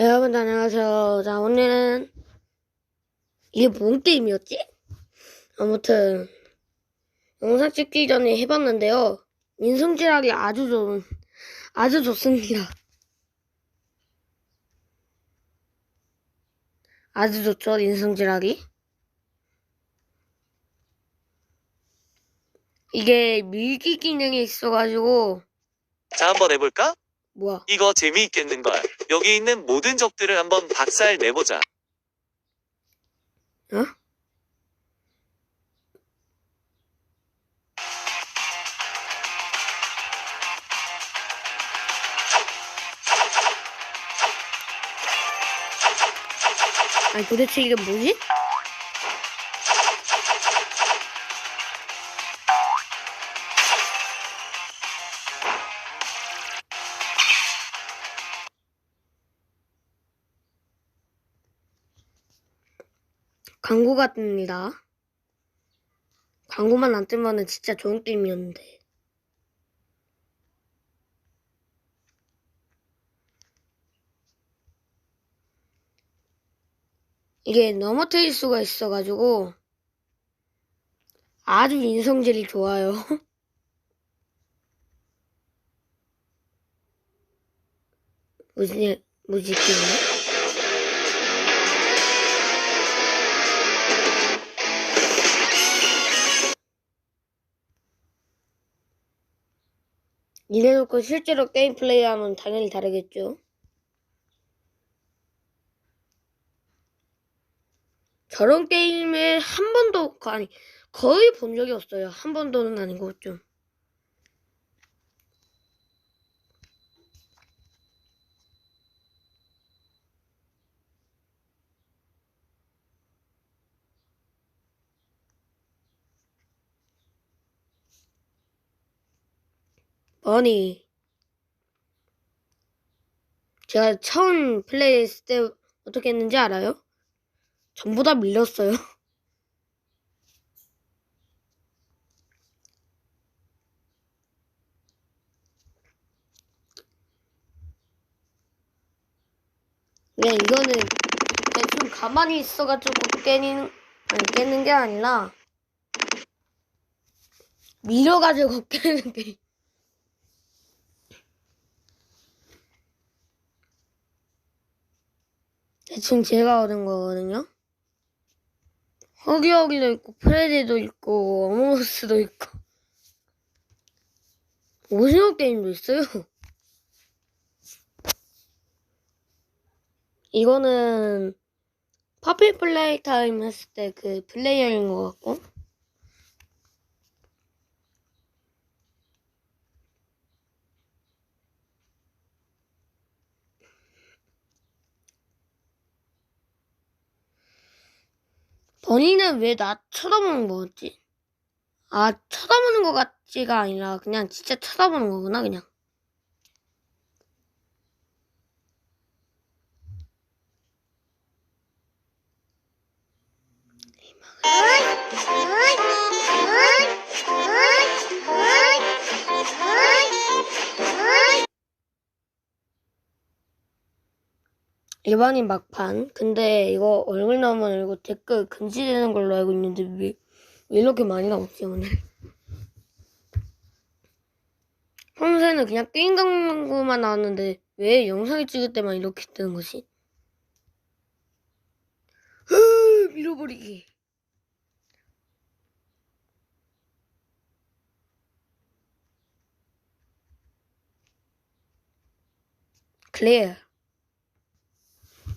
여러분 안녕하세요. 자 오늘은 이게 뭔 게임이었지? 아무튼 영상 찍기 전에 해봤는데요. 인성질하기 아주 좋은 아주 좋습니다. 아주 좋죠 인성질하기. 이게 밀기 기능이 있어가지고 자, 한번 해볼까? 뭐야? 이거 재미있겠는걸. 여기 있는 모든 적들을 한번 박살 내보자. 어? 아니 도대체 이게 뭐지? 광고 같습니다. 광고만 안 뜨면은 진짜 좋은 게임이었는데. 이게 넘어뜨릴 수가 있어가지고 아주 인성질이 좋아요. 뭐지, 뭐지, 게임 이? 이래놓고 실제로 게임 플레이하면 당연히 다르겠죠. 저런 게임을 한 번도 아니 거의 본 적이 없어요. 한 번도는 아니고 좀. 아니 제가 처음 플레이했을 때 어떻게 했는지 알아요? 전부 다 밀렸어요. 그냥 이거는 좀 가만히 있어가지고 깨는 아니 깨는 게 아니라 밀어가지고 깨는 게. 대충 제가 얻은 거거든요. 허기허기도 있고, 프레디도 있고, 어몽어스도 있고, 오징어 게임도 있어요. 이거는 퍼플 플레이 타임 했을 때 그 플레이어인 것 같고, 버니는 왜 나 쳐다보는 거였지? 아, 쳐다보는 것 같지가 아니라 그냥 진짜 쳐다보는 거구나, 그냥. 일반인 막판. 근데 이거 얼굴 나오면 이거 댓글 금지되는 걸로 알고 있는데 왜, 왜 이렇게 많이 나왔지, 오늘? 평소에는 그냥 게임 광고만 나왔는데 왜 영상을 찍을 때만 이렇게 뜨는 거지? 흐, 밀어버리기. 클리어.